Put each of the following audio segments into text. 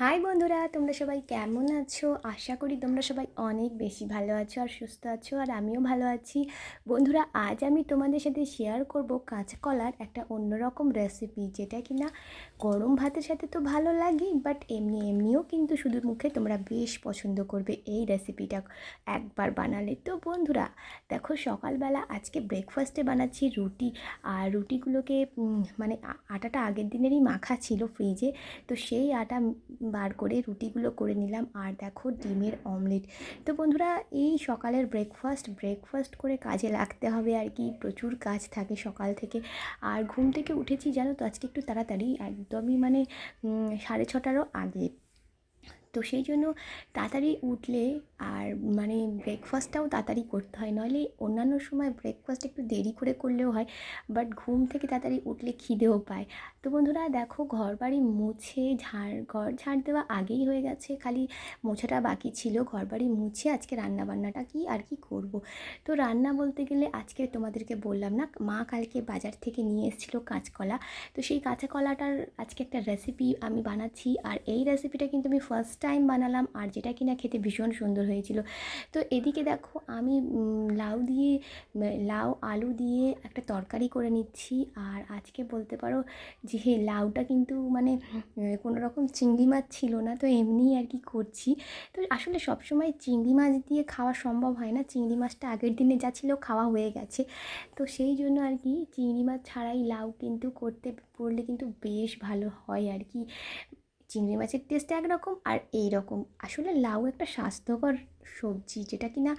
High বন্ধুরা, তোমরা সবাই কেমন আছো? আশা করি তোমরা সবাই অনেক বেশি ভালো আছো আর সুস্থ আছো আর আমিও ভালো আছি। বন্ধুরা, আজ আমি তোমাদের সাথে শেয়ার করব কাঁচকলার একটা অন্যরকম রেসিপি যেটা কি না গরম ভাতের সাথে তো ভালো লাগে বাট এমনি এমনিও কিন্তু শুধু মুখে তোমরা বেশ পছন্দ করবে এই রেসিপিটা একবার বানালে। তো বন্ধুরা, দেখো সকালবেলা আজকে ব্রেকফাস্টে বানাচ্ছি রুটি, আর রুটিগুলোকে মানে আটাটা আগের দিনেরই মাখা ছিল ফ্রিজে তো সেই আটা বার করে রুটিগুলো করে নিলাম। আর দেখো ডিমের অমলেট। তো বন্ধুরা, এই সকালের ব্রেকফাস্ট ব্রেকফাস্ট করে কাজে লাগতে হবে আর কি। প্রচুর কাজ থাকে সকাল থেকে। আর ঘুম থেকে উঠেছি, জানো তো? আজকে একটু তাড়াতাড়ি, একদমই মানে সাড়ে ছটারও আগে। তো সেই জন্য তাড়াতাড়ি উঠলে আর মানে ব্রেকফাস্টটাও তাড়াতাড়ি করতে হয়। নইলে অন্যান্য সময় ব্রেকফাস্ট একটু দেরি করে করলেও হয় বাট ঘুম থেকে তাড়াতাড়ি উঠলে খিদেও পায়। তো বন্ধুরা, দেখো ঘর বাড়ি মুছে ঝাড়, ঘর ঝাড় দেওয়া আগেই হয়ে গেছে। খালি মোছাটা বাকি ছিল। ঘর বাড়ি মুছে আজকে রান্না বান্নাটা কি আর কি করব? তো রান্না বলতে গেলে আজকে তোমাদেরকে বললাম না, মা কালকে বাজার থেকে নিয়ে এসেছিল কাঁচকলা। তো সেই কাঁচা কলাটার আজকে একটা রেসিপি আমি বানাচ্ছি। আর এই রেসিপিটা কিন্তু আমি ফার্স্ট টাইম বানালাম। আর যেটা কিনা খেতে ভীষণ সুন্দর হয়েছিল। তো এদিকে দেখো আমি লাউ দিয়ে লাউ, আলু দিয়ে একটা তরকারি করে নিচ্ছি। আর আজকে বলতে পারো যে হে, লাউটা কিন্তু মানে কোনো রকম চিংড়ি মাছ ছিল না, তো এমনি আর কি করছি। তো আসলে সবসময় চিংড়ি মাছ দিয়ে খাওয়া সম্ভব হয় না। চিংড়ি মাছটা আগের দিনে যা ছিল খাওয়া হয়ে গেছে। তো সেই জন্য আর কি, চিংড়ি মাছ ছাড়াই লাউ কিন্তু করতে, করলে কিন্তু বেশ ভালো হয় আর কি। চিংড়ি মাছের টেস্ট একরকম আর এই রকম আসলে লাউ একটা স্বাস্থ্যকর সবজি যেটা কিনা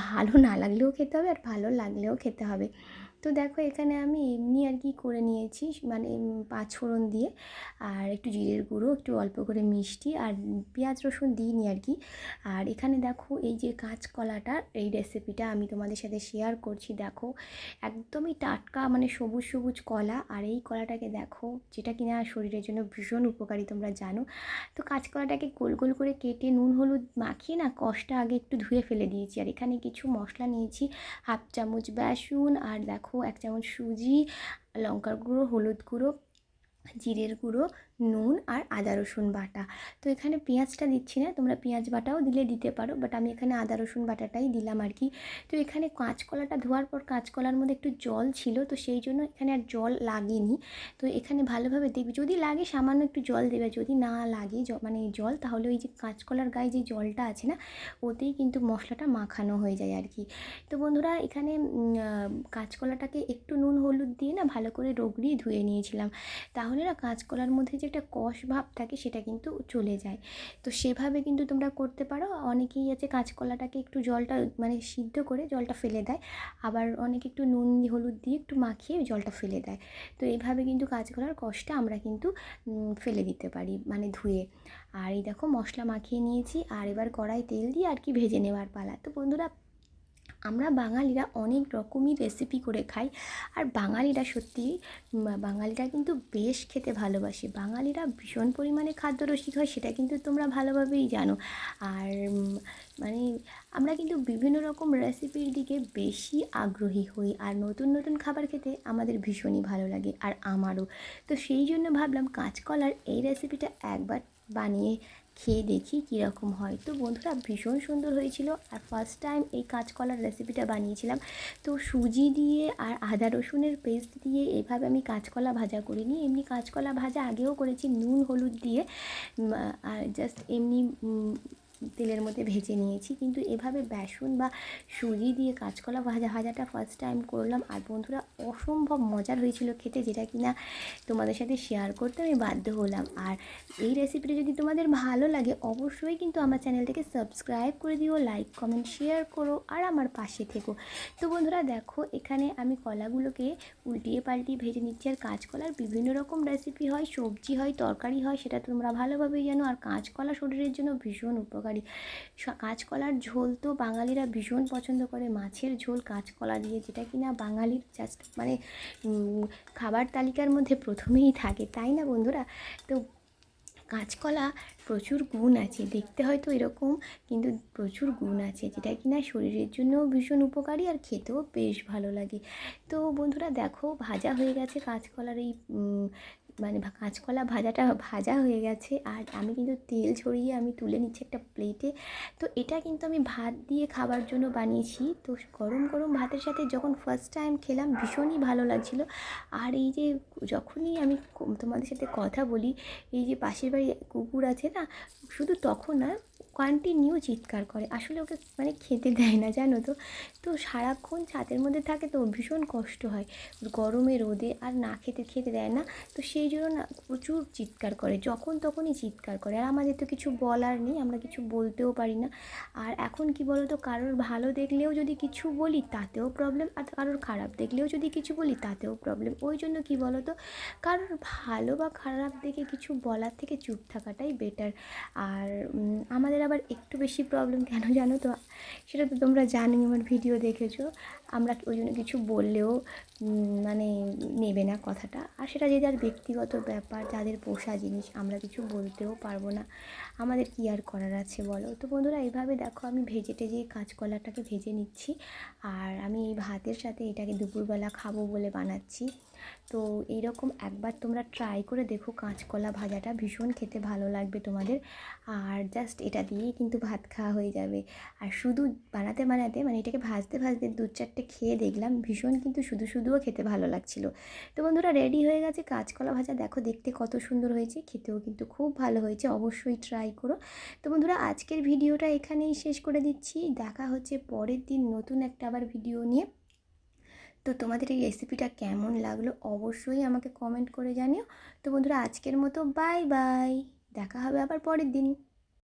ভালো না লাগলেও খেতে হবে আর ভালো লাগলেও খেতে হবে। তো দেখো এখানে আমি এমনি আর কি করে নিয়েছি মানে পাঁচ ফোড়ন দিয়ে আর একটু জিরের গুঁড়ো, একটু অল্প করে মিষ্টি আর পেঁয়াজ রসুন দিইনি আর কি। আর এখানে দেখো এই যে কাঁচকলাটার এই রেসিপিটা আমি তোমাদের সাথে শেয়ার করছি। দেখো একদমই টাটকা মানে সবুজ সবুজ কলা আর এই কলাটাকে দেখো যেটা কিনা শরীরের জন্য ভীষণ উপকারী তোমরা জানো। তো কাঁচকলাটাকে গোল গোল করে কেটে নুন, হলুদ মাখিয়ে না কষটা আগে একটু ধুয়ে ফেলে দিয়েছি। আর এখানে কিছু মশলা নিয়েছি, হাফ চামচ বেসন আর দেখো এক চামচ সুজি লঙ্কার গুঁড়ো হলুদ গুঁড়ো জিরের গুঁড়ো নুন আর আদা রসুন বাটা। তো এখানে পেঁয়াজটা দিচ্ছি না, তোমরা পেঁয়াজ বাটাও দিলে দিতে পারো বাট আমি এখানে আদা রসুন বাটাটাই দিলাম আর কি। তো এখানে কাঁচকলাটা ধোয়ার পর কাঁচকলার মধ্যে একটু জল ছিল, তো সেই জন্য এখানে আর জল লাগেনি। তো এখানে ভালোভাবে দেখবে, যদি লাগে সামান্য একটু জল দেবে, যদি না লাগে মানে জল, তাহলে ওই যে কাঁচকলার গায়ে যে জলটা আছে না, ওতেই কিন্তু মশলাটা মাখানো হয়ে যায় আর কি। তো বন্ধুরা, এখানে কাঁচকলাটাকে একটু নুন, হলুদ দিয়ে না ভালো করে রগড়িয়ে ধুয়ে নিয়েছিলাম। তাহলে না কাঁচকলার মধ্যে যে একটা কষ ভাব থাকে সেটা কিন্তু চলে যায়। তো সেভাবে কিন্তু তোমরা করতে পারো। অনেকেই আছে কাঁচকলাটাকে একটু জলটা মানে সিদ্ধ করে জলটা ফেলে দেয়। আবার অনেকে একটু নুন, হলুদ দিয়ে একটু মাখিয়ে জলটা ফেলে দেয়। তো এইভাবে কিন্তু কাঁচকলার কষটা আমরা কিন্তু ফেলে দিতে পারি মানে ধুয়ে। আর এই দেখো মশলা মাখিয়ে নিয়েছি। আর এবার কড়াই তেল দিয়ে আর কি ভেজে নেওয়ার পালা। তো বন্ধুরা আমরা বাঙালিরা অনেক রকমই রেসিপি করে খাই। আর বাঙালিরা সত্যি বাঙালিরা কিন্তু বেশ খেতে ভালোবাসে। বাঙালিরা ভীষণ পরিমাণে খাদ্যরসিক হয়, সেটা কিন্তু তোমরা ভালোভাবেই জানো। আর মানে আমরা কিন্তু বিভিন্ন রকম রেসিপির দিকে বেশি আগ্রহী হই। আর নতুন নতুন খাবার খেতে আমাদের ভীষণই ভালো লাগে, আর আমারও। তো সেই জন্য ভাবলাম কাঁচকলার এই রেসিপিটা একবার বানিয়ে খেয়ে দেখি কীরকম হয়। তো বন্ধুরা ভীষণ সুন্দর হয়েছিল আর ফার্স্ট টাইম এই কাঁচকলার রেসিপিটা বানিয়েছিলাম। তো সুজি দিয়ে আর আদা রসুনের পেস্ট দিয়ে এভাবে আমি কাঁচকলা ভাজা করিনি। এমনি কাঁচকলা ভাজা আগেও করেছি, নুন, হলুদ দিয়ে। আর জাস্ট এমনি তেলের মধ্যে ভেজে নিয়েছি। কিন্তু এভাবে বেসন বা সুজি দিয়ে কাঁচকলা ভাজা ভাজাটা ফার্স্ট টাইম করলাম। আর বন্ধুরা, অসম্ভব মজার হয়েছিল খেতে, যেটা কিনা তোমাদের সাথে শেয়ার করতে আমি বাধ্য হলাম। আর এই রেসিপিটা যদি তোমাদের ভালো লাগে, অবশ্যই কিন্তু আমার চ্যানেলটাকে সাবস্ক্রাইব করে দিও লাইক কমেন্ট শেয়ার করো, আর আমার পাশে থেকো। তো বন্ধুরা, দেখো, এখানে আমি কলাগুলোকে উল্টিয়ে পাল্টিয়ে ভেজে নিচ্ছি। আর কাঁচকলার বিভিন্ন রকম রেসিপি হয়, সবজি হয়, তরকারি হয়, সেটা তোমরা ভালোভাবেই জানো। আর কাঁচকলা শরীরের জন্য ভীষণ উপকারী। স- কাঁচকলার ঝোল তো বাঙালিরা ভীষণ পছন্দ করে। মাছের ঝোল কাঁচকলা দিয়ে, যেটা কিনা বাঙালির জাস্ট মানে খাবার তালিকার মধ্যে প্রথমেই থাকে। তাই না বন্ধুরা? তো কাঁচকলা প্রচুর গুণ আছে। দেখতে হয়তো এরকম, কিন্তু প্রচুর গুণ আছে, যেটা কিনা শরীরের জন্যও ভীষণ উপকারী আর খেতেও বেশ ভালো লাগে। তো বন্ধুরা দেখো, ভাজা হয়ে গেছে কাঁচকলার এই মানে কাঁচকলা ভাজাটা ভাজা হয়ে গেছে আর আমি কিন্তু তেল ছড়িয়ে আমি তুলে নিচ্ছি একটা প্লেটে তো এটা কিন্তু আমি ভাত দিয়ে খাবার জন্য বানিয়েছি। তো গরম গরম ভাতের সাথে যখন ফার্স্ট টাইম খেলাম ভীষণই ভালো লাগছিল। আর এই যে যখনই আমি তোমাদের সাথে কথা বলি, এই যে পাশের বাড়ি কুকুর আছে না, শুধু তখন না কন্টিনিউ চিৎকার করে। আসলে ওকে মানে খেতে দেয় না জানো তো? তো সারাক্ষণ ছাদের মধ্যে থাকে তো ভীষণ কষ্ট হয়। গরমে রোদে আর না খেতে খেতে দেয় না। তো সেই জন্য না প্রচুর চিৎকার করে যখন তখনই চিৎকার করে। আর আমাদের তো কিছু বলার নেই আমরা কিছু বলতেও পারি না। আর এখন কি বলো তো কারোর ভালো দেখলেও যদি কিছু বলি তাতেও প্রবলেম আর কারোর খারাপ দেখলেও যদি কিছু বলি তাতেও প্রবলেম ওই জন্য কি বলো তো কারোর ভালো বা খারাপ দেখে কিছু বলার থেকে চুপ থাকাটাই বেটার আর উম, আমাদের আবার একটু বেশি প্রবলেম কেন জানো তো? সেটা তো তোমরা জানোই, আমার ভিডিও দেখেছ। আমরা ওই জন্য কিছু বললেও মানে নেবে না কথাটা। আর সেটা যে যার ব্যক্তিগত ব্যাপার, যাদের পোষা জিনিস, আমরা কিছু বলতেও পারব না। আমাদের কি আর করার আছে বলো? তো বন্ধুরা, এইভাবে দেখো, আমি ভেজে টেজে কাঁচকলাটাকে ভেজে নিচ্ছি। আর আমি এই ভাতের সাথে এটাকে দুপুরবেলা খাব বলে বানাচ্ছি। তো এইরকম একবার তোমরা ট্রাই করে দেখো, কাঁচকলা ভাজাটা ভীষণ খেতে ভালো লাগবে তোমাদের। আর জাস্ট এটা দিয়েই কিন্তু ভাত খাওয়া হয়ে যাবে। আর শুধু বানাতে বানাতে মানে এটাকে ভাজতে ভাজতে দু চারটে খেয়ে দেখলাম ভীষণ কিন্তু শুধু শুধুও খেতে ভালো লাগছিল। তো বন্ধুরা রেডি হয়ে গেছে কাঁচকলা ভাজা। দেখো দেখতে কত সুন্দর হয়েছে, খেতেও কিন্তু খুব ভালো হয়েছে, অবশ্যই ট্রাই করো। তো বন্ধুরা আজকের ভিডিওটা এখানেই শেষ করে দিচ্ছি। দেখা হচ্ছে পরের দিন নতুন একটা আবার ভিডিও নিয়ে। তো তোমাদের এই রেসিপিটা কেমন লাগল অবশ্যই আমাকে কমেন্ট করে জানিও। তো বন্ধুরা আজকের মতো বাই বাই দেখা হবে আবার পরের দিন।